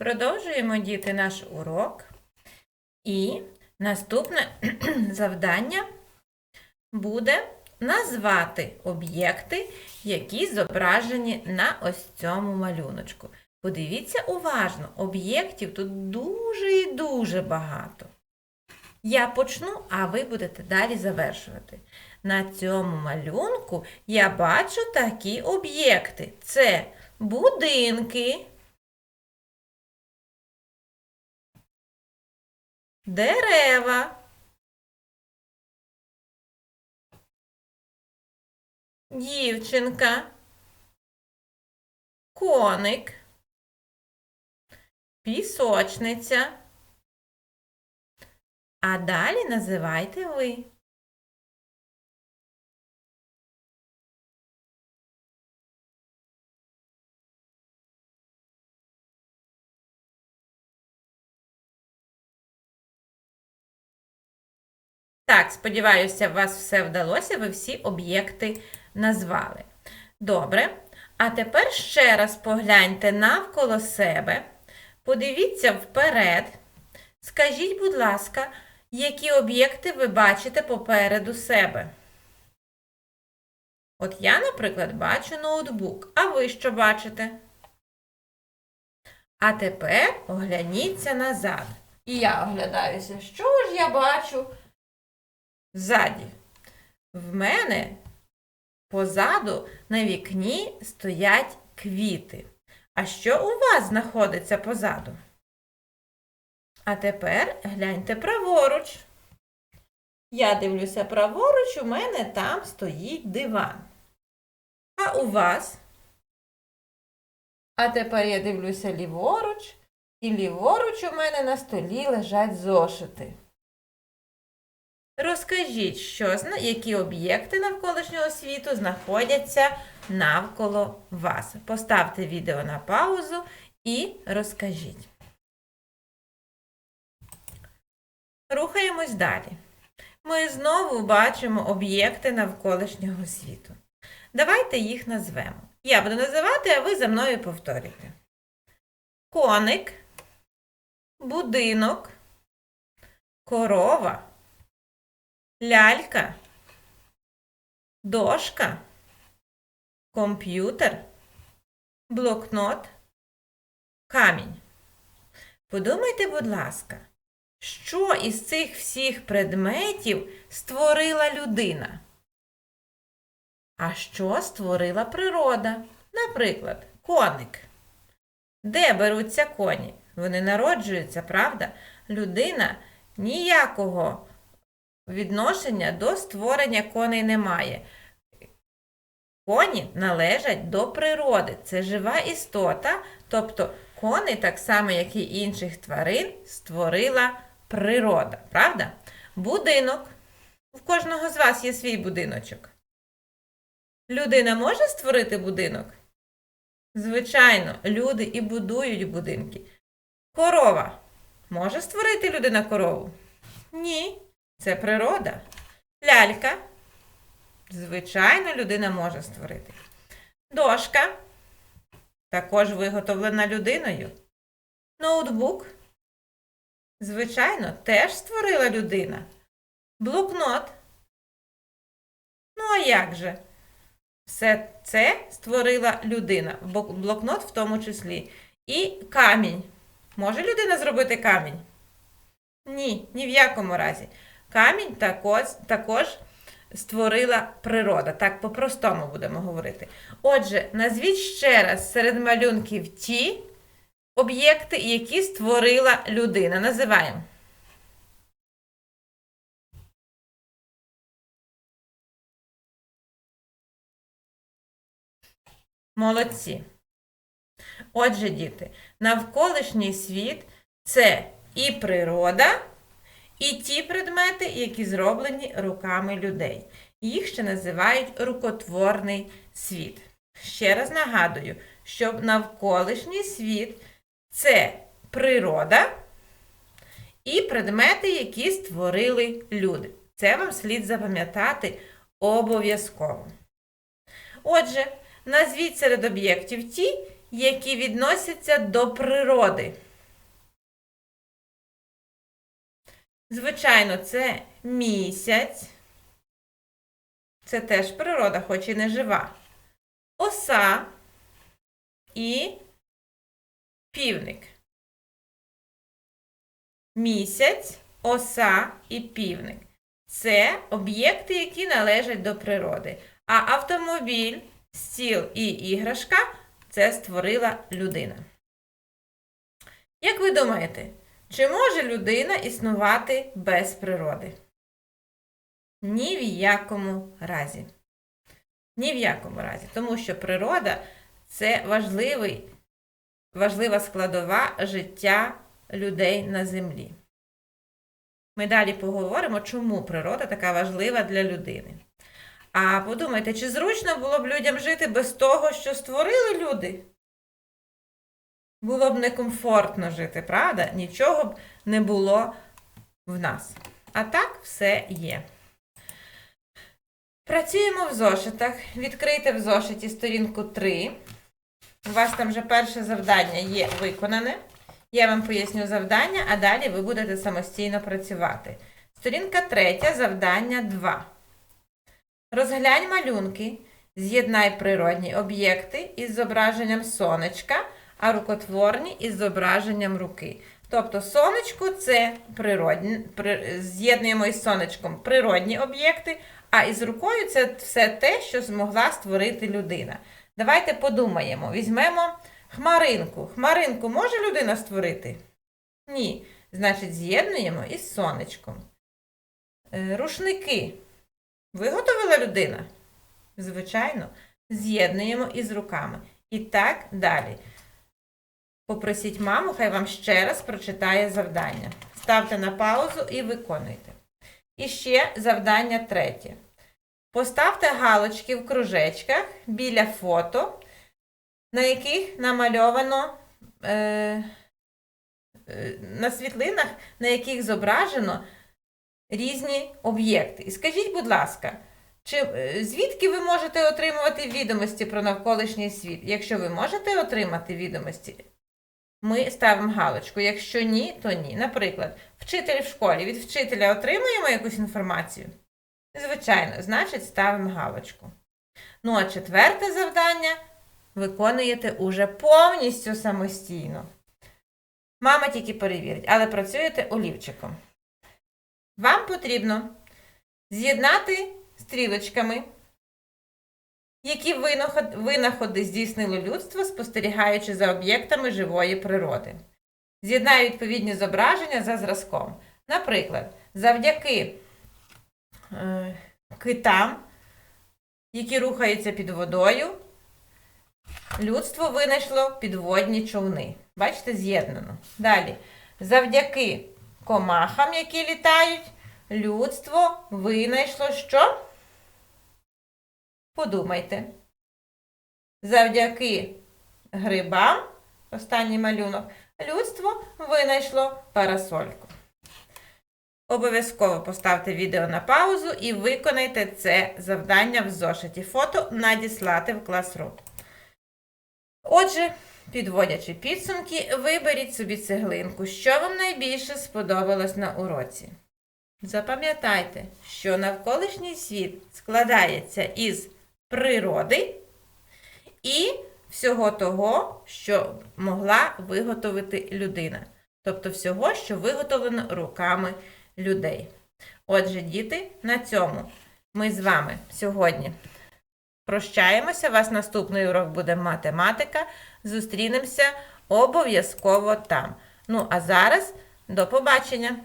Продовжуємо діти наш урок. І наступне завдання буде назвати об'єкти, які зображені на ось цьому малюночку. Подивіться уважно, об'єктів тут дуже і дуже багато. Я почну, а ви будете далі завершувати. На цьому малюнку я бачу такі об'єкти: це будинки. Дерева. Дівчинка. Коник. Пісочниця. А далі називайте ви. Так, сподіваюся, у вас все вдалося, ви всі об'єкти назвали. Добре. А тепер ще раз погляньте навколо себе, подивіться вперед. Скажіть, будь ласка, які об'єкти ви бачите попереду себе? От я, наприклад, бачу ноутбук, а ви що бачите? А тепер огляніться назад. І я оглядаюся, що ж я бачу ззаді. В мене позаду на вікні стоять квіти. А що у вас знаходиться позаду? А тепер гляньте праворуч. Я дивлюся праворуч, у мене там стоїть диван. А у вас? А тепер я дивлюся ліворуч, і ліворуч у мене на столі лежать зошити. Розкажіть, що, які об'єкти навколишнього світу знаходяться навколо вас. Поставте відео на паузу і розкажіть. Рухаємось далі. Ми знову бачимо об'єкти навколишнього світу. Давайте їх назвемо. Я буду називати, а ви за мною повторюйте. Коник, будинок, корова, лялька, дошка, комп'ютер, блокнот, камінь. Подумайте, будь ласка, що із цих всіх предметів створила людина? А що створила природа? Наприклад, коник. Де беруться коні? Вони народжуються, правда? Людина ніякого відношення до створення коней немає. Коні належать до природи. Це жива істота, тобто коней, так само, як і інших тварин, створила природа. Правда? Будинок. У кожного з вас є свій будиночок. Людина може створити будинок? Звичайно, люди і будують будинки. Корова. Може створити людина корову? Ні. Це природа. Лялька. Звичайно, людина може створити. Дошка. Також виготовлена людиною. Ноутбук. Звичайно, теж створила людина. Блокнот. Ну, а як же? Все це створила людина. Блокнот в тому числі. І камінь. Може людина зробити камінь? Ні, ні в якому разі. Камінь також, також створила природа. Так по-простому будемо говорити. Отже, назвіть ще раз серед малюнків ті об'єкти, які створила людина. Називаємо. Молодці. Отже, діти, навколишній світ це і природа, і ті предмети, які зроблені руками людей. Їх ще називають рукотворний світ. Ще раз нагадую, що навколишній світ це природа і предмети, які створили люди. Це вам слід запам'ятати обов'язково. Отже, назвіть серед об'єктів ті, які відносяться до природи. Звичайно, це місяць. Це теж природа, хоч і не жива. Оса і півник. Місяць, оса і півник. Це об'єкти, які належать до природи. А автомобіль, стіл і іграшка це створила людина. Як ви думаєте, чи може людина існувати без природи? Ні в якому разі. Ні в якому разі. Тому що природа це важливий, важлива складова життя людей на землі. Ми далі поговоримо, чому природа така важлива для людини. А подумайте, чи зручно було б людям жити без того, що створили люди? Було б некомфортно жити, правда? Нічого б не було в нас. А так все є. Працюємо в зошитах. Відкрийте в зошиті сторінку 3. У вас там вже перше завдання є виконане. Я вам поясню завдання, а далі ви будете самостійно працювати. Сторінка 3, завдання 2. Розглянь малюнки. З'єднай природні об'єкти із зображенням сонечка, а рукотворні із зображенням руки. Тобто сонечко це природні, при, з'єднуємо із сонечком природні об'єкти, а із рукою це все те, що змогла створити людина. Давайте подумаємо, візьмемо хмаринку. Хмаринку може людина створити? Ні. Значить, з'єднуємо із сонечком. Е, Рушники. Виготовила людина? Звичайно, з'єднуємо із руками. І так далі. Попросіть маму, хай вам ще раз прочитає завдання. Ставте на паузу і виконуйте. І ще завдання третє. Поставте галочки в кружечках біля фото, на яких намальовано е, е, на світлинах, на яких зображено різні об'єкти. І скажіть, будь ласка, чи, е, звідки ви можете отримувати відомості про навколишній світ? Якщо ви можете отримати відомості, ми ставимо галочку. Якщо ні, то ні. Наприклад, вчитель в школі від вчителя отримуємо якусь інформацію? Звичайно, значить, ставимо галочку. Ну, а четверте завдання виконуєте уже повністю самостійно. Мама тільки перевірить, але працюєте олівчиком. Вам потрібно з'єднати стрілочками, які винаходи здійснило людство, спостерігаючи за об'єктами живої природи. З'єднаю відповідні зображення за зразком. Наприклад, завдяки е, китам, які рухаються під водою, людство винайшло підводні човни. Бачите, з'єднано. Далі. Завдяки комахам, які літають, людство винайшло що? Подумайте. Завдяки грибам, останній малюнок, людство винайшло парасольку. Обов'язково поставте відео на паузу і виконайте це завдання в зошиті. Фото надіслати в Classroom. Отже, підводячи підсумки, виберіть собі цеглинку, що вам найбільше сподобалось на уроці. Запам'ятайте, що навколишній світ складається із природи і всього того, що могла виготовити людина. Тобто всього, що виготовлено руками людей. Отже, діти, на цьому ми з вами сьогодні прощаємося. Вас наступний урок буде математика. Зустрінемося обов'язково там. Ну, а зараз до побачення!